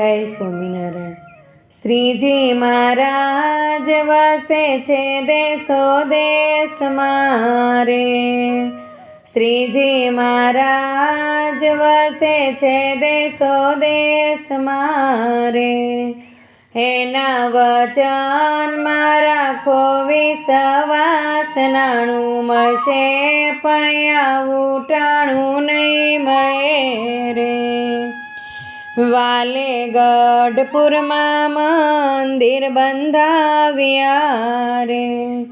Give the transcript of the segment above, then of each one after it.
જય સ્વામિનારાયણ. શ્રીજી મહારાજ વસે છે દેશો દેશ મારે. શ્રીજી મહારાજ વસે છે દેશો દેશ મારે. એના વચન મારા ખોવી વિશ્વાસ નાણું મળશે, પણ આવું ટાણું નહીં મળે રે. વાલે ગઢપુરમાં મંદિર બંધાવ્યા રે.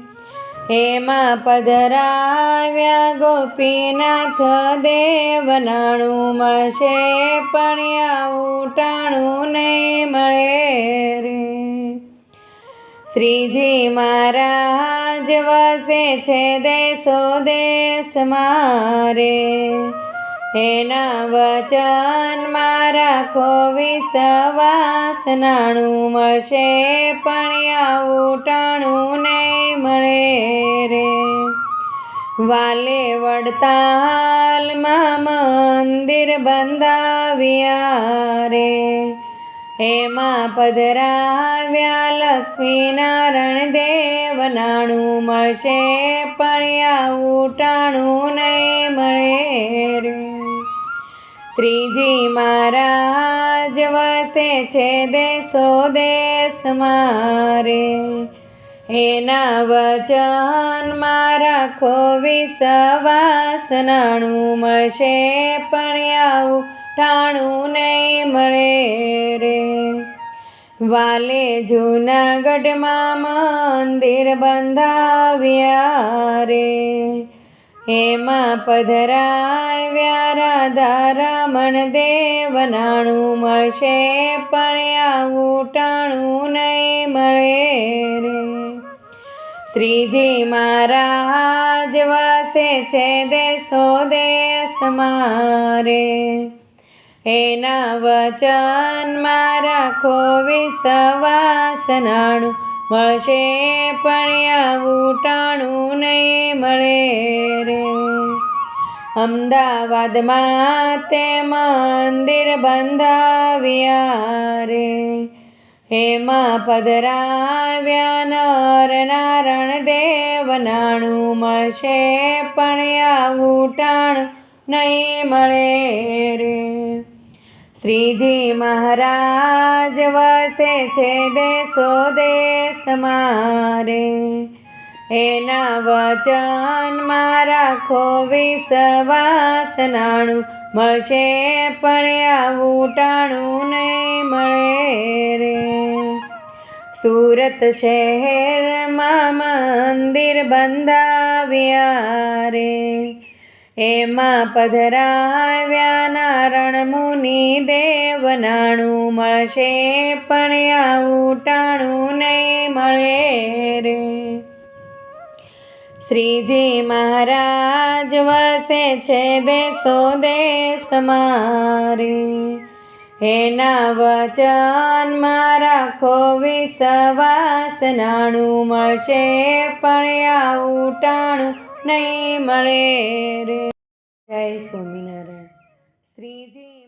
એમાં પધરાવ્યા ગોપીનાથ દેવનાણું મળશે પણ આવું નહીં મળે રે. શ્રીજી મહારાજ વસે છે દેશો દેશ મારે એના વચન મારા કો વિશ્વાસ નાણું મળશે, પણ આવું ટાણું નહીં મળે રે. વાલે વડતાલમાં મંદિર બંધાવ્યા રે. એમાં પધરાવ્યા લક્ષ્મીનારાયણ દેવ નાણું મળશે, પણ આવું ટાણું નહીં શ્રીજી મહારાજ વસે છે દેશો દેશ મારે. એના વચન મારા ખો વિશ્વાસ, નાણું મળશે પણ આવું ઠાણું નહીં મળે રે. વાલે જૂનાગઢમાં મંદિર બંધાવ્યા રે. એમાં પધરાવ્યા, રાધા રમણ દેવ નાણું મળશે, પણ આવું ટાણું નહીં મળે રે. શ્રીજી મહારાજ વાસે છે દેશો દેશ મારે. એના વચન મારા ખો વિશ્વાસ નાણું. મળશે પણ આવું ટાણું નહીં મળે રે. અમદાવાદમાં તે મંદિર બંધાવ્યા રે. એમાં પધરાવ્યા નર નારણ દેવ નાણું મળશે પણ આવું ટાણું નહીં મળે રે. શ્રીજી મહારાજ વસે છે દેશો દેશ મારે. એના વચન મારા ખો વિશ્વાસ નાણું. મળશે પણ આવું ટાણું નહીં મળે રે. સુરત શહેરમાં મંદિર બંધાવ્યા રે. એમાં પધરાવ્યા નારણ મુનિ દેવ નાણું મળશે, પણ આવું ટાણું નહીં મળે રે. શ્રીજી મહારાજ વસે છે દેશો દેશ મારે. એના વચન મારા ખો વિશ્વાસ, નાણું મળશે, પણ આવું ટાણું નહીં મળે રે. જય સ્વામિનારાયણ. શ્રીજી